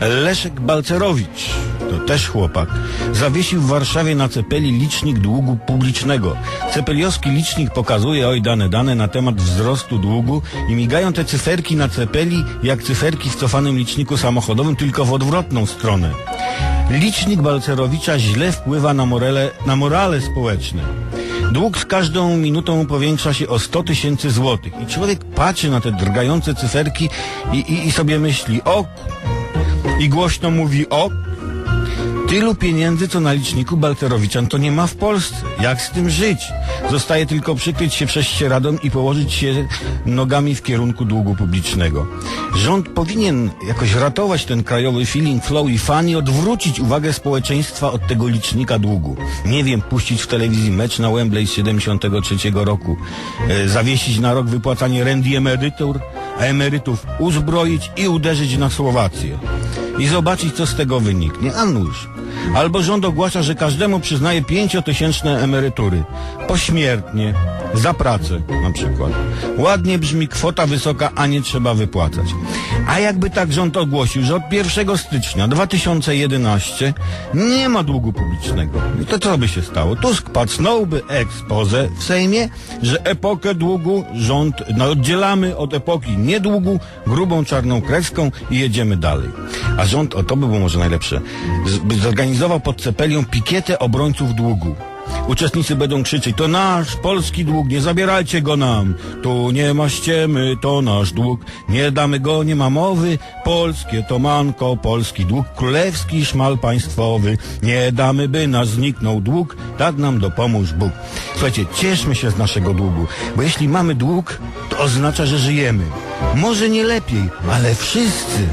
Leszek Balcerowicz, to też chłopak, zawiesił w Warszawie na cepeli licznik długu publicznego. Cepeliowski licznik pokazuje, oj dane, dane na temat wzrostu długu i migają te cyferki na cepeli jak cyferki w cofanym liczniku samochodowym, tylko w odwrotną stronę. Licznik Balcerowicza źle wpływa na morale, na morale społeczne. Dług z każdą minutą powiększa się o 100 tysięcy złotych i człowiek patrzy na te drgające cyferki i, i, i sobie myśli, o i głośno mówi o tylu pieniędzy, co na liczniku Balcerowicza to nie ma w Polsce. Jak z tym żyć? Zostaje tylko przykryć się prześcieradłem i położyć się nogami w kierunku długu publicznego. Rząd powinien jakoś ratować ten krajowy feeling, flow i fan i odwrócić uwagę społeczeństwa od tego licznika długu. Nie wiem, puścić w telewizji mecz na Wembley z 73 roku, e, zawiesić na rok wypłacanie rent i emerytur, a emerytów uzbroić i uderzyć na Słowację. I zobaczyć, co z tego wyniknie. A nuż. Albo rząd ogłasza, że każdemu przyznaje pięciotysięczne emerytury. Pośmiertnie. Za pracę na przykład. Ładnie brzmi kwota wysoka, a nie trzeba wypłacać. A jakby tak rząd ogłosił, że od 1 stycznia 2011 nie ma długu publicznego. To co by się stało? Tusk pacnąłby expose w Sejmie, że epokę długu rząd no, oddzielamy od epoki niedługu grubą czarną kreską i jedziemy dalej. A rząd, o to by było może najlepsze, zorganizował pod cepelią pikietę obrońców długu. Uczestnicy będą krzyczeć, to nasz polski dług, nie zabierajcie go nam. Tu nie ma ściemy, to nasz dług. Nie damy go, nie ma mowy. Polskie to manko, polski dług, królewski szmal państwowy. Nie damy, by nasz zniknął dług, tak nam dopomóż Bóg. Słuchajcie, cieszmy się z naszego długu, bo jeśli mamy dług, to oznacza, że żyjemy. Może nie lepiej, ale wszyscy.